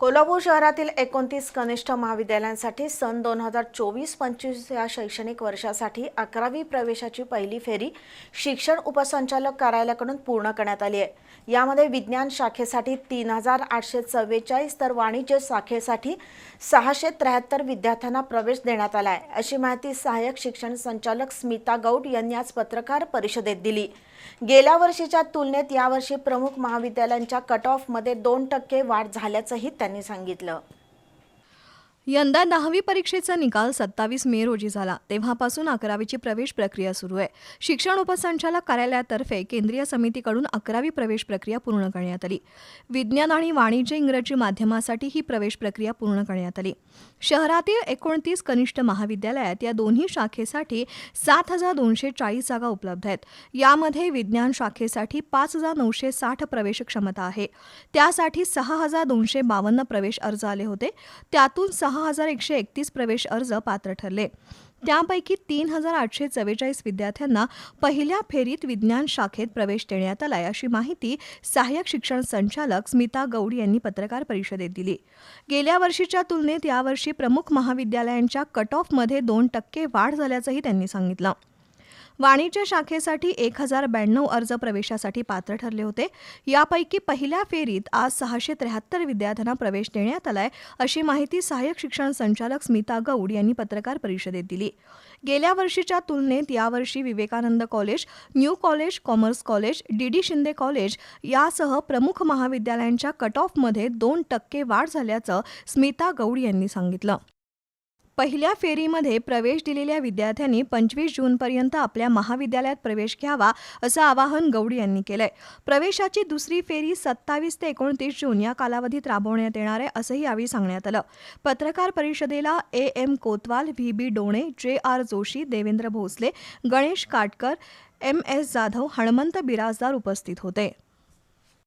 कोल्हापूर शहरातील एकोणतीस कनिष्ठ महाविद्यालयांसाठी सन दोन हजार चोवीस पंचवीस या शैक्षणिक वर्षासाठी अकरावी प्रवेशाची पहिली फेरी शिक्षण उपसंचालक कार्यालयाकडून पूर्ण करण्यात आली आहे. यामध्ये विज्ञान शाखेसाठी तीन हजार आठशे चव्वेचाळीस तर वाणिज्य शाखेसाठी सहाशे त्र्याहत्तर विद्यार्थ्यांना प्रवेश देण्यात आला आहे. अशी माहिती सहाय्यक शिक्षण संचालक स्मिता गौड यांनी आज पत्रकार परिषदेत दिली. गेल्या वर्षीच्या तुलनेत यावर्षी प्रमुख महाविद्यालयांच्या कट ऑफमध्ये दोन टक्के वाढ झाल्याचंही त्यांनी सांगितलं. यंदा दहावी परीक्षेचा निकाल सत्तावीस मे रोजी झाला. तेव्हापासून अकरावीची प्रवेश प्रक्रिया सुरू आहे. शिक्षण उपसंचालक कार्यालयातर्फे केंद्रीय समितीकडून अकरावी प्रवेश प्रक्रिया पूर्ण करण्यात आली. विज्ञान आणि वाणिज्य इंग्रजी माध्यमासाठी ही प्रवेश प्रक्रिया पूर्ण करण्यात आली. शहरातील एकोणतीस कनिष्ठ महाविद्यालयात या दोन्ही शाखेसाठी सात हजार दोनशे चाळीस जागा उपलब्ध आहेत. यामध्ये विज्ञान शाखेसाठी पाच हजार नऊशे साठ प्रवेश क्षमता आहे. त्यासाठी सहा हजार दोनशे बावन्न प्रवेश अर्ज आले होते. त्यातून सहा हजार एकशे एकतीस प्रवेश अर्ज पात्र ठरले. त्यापैकी तीन हजार आठशे चव्वेचाळीस विद्यार्थ्यांना पहिल्या फेरीत विज्ञान शाखेत प्रवेश देण्यात आलाय अशी माहिती सहाय्यक शिक्षण संचालक स्मिता गौड यांनी पत्रकार परिषदेत दिली. गेल्या वर्षीच्या तुलनेत यावर्षी प्रमुख महाविद्यालयांच्या कट ऑफमध्ये दोन टक्के वाढ झाल्याचंही त्यांनी सांगितलं. वाणिज्य शाखेसाठी एक हजार ब्याण्णव अर्ज प्रवेशासाठी पात्र ठरले होते. यापैकी पहिल्या फेरीत आज सहाशे त्र्याहत्तर विद्यार्थ्यांना प्रवेश देण्यात आलाय अशी माहिती सहाय्यक शिक्षण संचालक स्मिता गौड यांनी पत्रकार परिषदेत दिली. गेल्या वर्षीच्या तुलनेत यावर्षी Vivekananda college new college commerce college D D Shinde college यासह प्रमुख महाविद्यालयांच्या कट ऑफमध्ये दोन टक्के वाढ झाल्याचं स्मिता गौड यांनी सांगितलं. पहिल्या फेरीमध्ये प्रवेश दिलेल्या विद्यार्थ्यांनी पंचवीस जूनपर्यंत आपल्या महाविद्यालयात प्रवेश घ्यावा असं आवाहन गौड यांनी केलंय. प्रवेशाची दुसरी फेरी सत्तावीस ते एकोणतीस जून या कालावधीत राबवण्यात येणार आहे असंही यावेळी सांगण्यात आलं. पत्रकार परिषदेला A M Kotwal V B Done J R Joshi Devendra Bhosale Ganesh Katkar M S Jadhav Hanmant Birajdar उपस्थित होते.